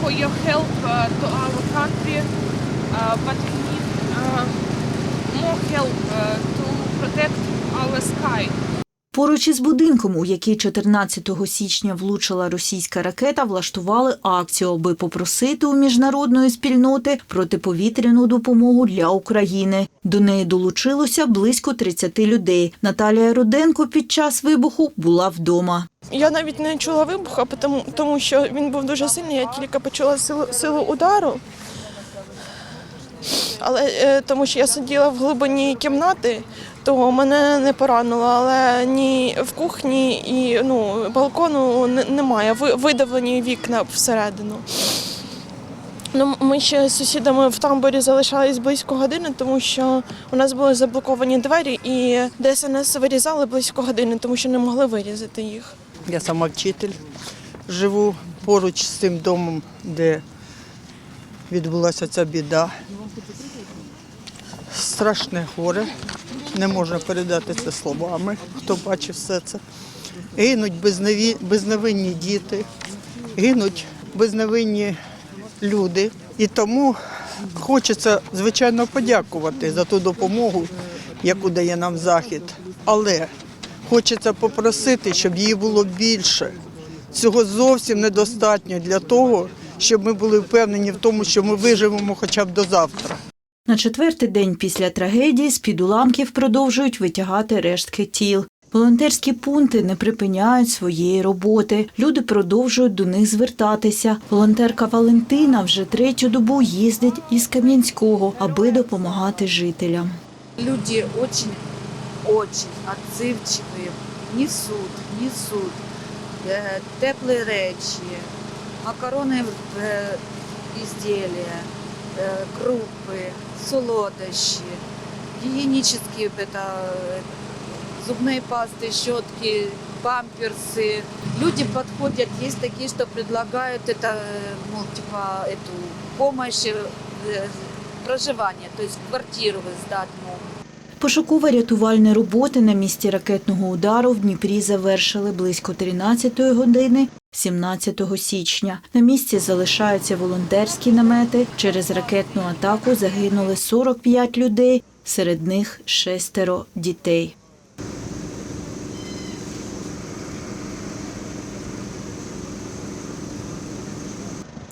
for your help uh, to our country, uh, but we need uh, more help uh, to protect our sky. Поруч із будинком, у який 14 січня влучила російська ракета, влаштували акцію, аби попросити у міжнародної спільноти протиповітряну допомогу для України. До неї долучилося близько 30 людей. Наталія Руденко під час вибуху була вдома. Я навіть не чула вибуха, тому, тому що він був дуже сильний. Я тільки почула силу, силу удару. Але е, тому що я сиділа в глибині кімнати, то мене не поранило, але ні в кухні і ну, балкону немає. Видавлені вікна всередину. Ну, ми ще з сусідами в тамбурі залишались близько години, тому що у нас були заблоковані двері, і ДСНС вирізали близько години, тому що не могли вирізати їх. Я сама вчитель, живу поруч з тим домом, де відбулася ця біда. Страшне горе, не можна передати це словами, хто бачив все це. Гинуть безневинні діти, гинуть безневинні люди. І тому хочеться, звичайно, подякувати за ту допомогу, яку дає нам Захід. Але Хочеться попросити, щоб її було більше. Цього зовсім недостатньо для того, щоб ми були впевнені в тому, що ми виживемо хоча б до завтра. На четвертий день після трагедії з-під уламків продовжують витягати рештки тіл. Волонтерські пункти не припиняють своєї роботи. Люди продовжують до них звертатися. Волонтерка Валентина вже третю добу їздить із Кам'янського, аби допомагати жителям. Люди очень, очень отзывчивые, несут, несут э, теплые речи, макароны, э, изделия, э, крупы, солодощи, гигиенические это, зубные пасты, щетки, памперсы. Люди подходят, есть такие, что предлагают это, мол, типа, эту помощь проживания, то есть квартиру сдать могут. Пошуково-рятувальні роботи на місці ракетного удару в Дніпрі завершили близько 13-ї години 17 січня. На місці залишаються волонтерські намети. Через ракетну атаку загинули 45 людей, серед них шестеро дітей.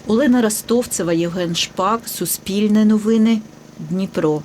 Олена Ростовцева, Євген Шпак, Суспільне новини, Дніпро.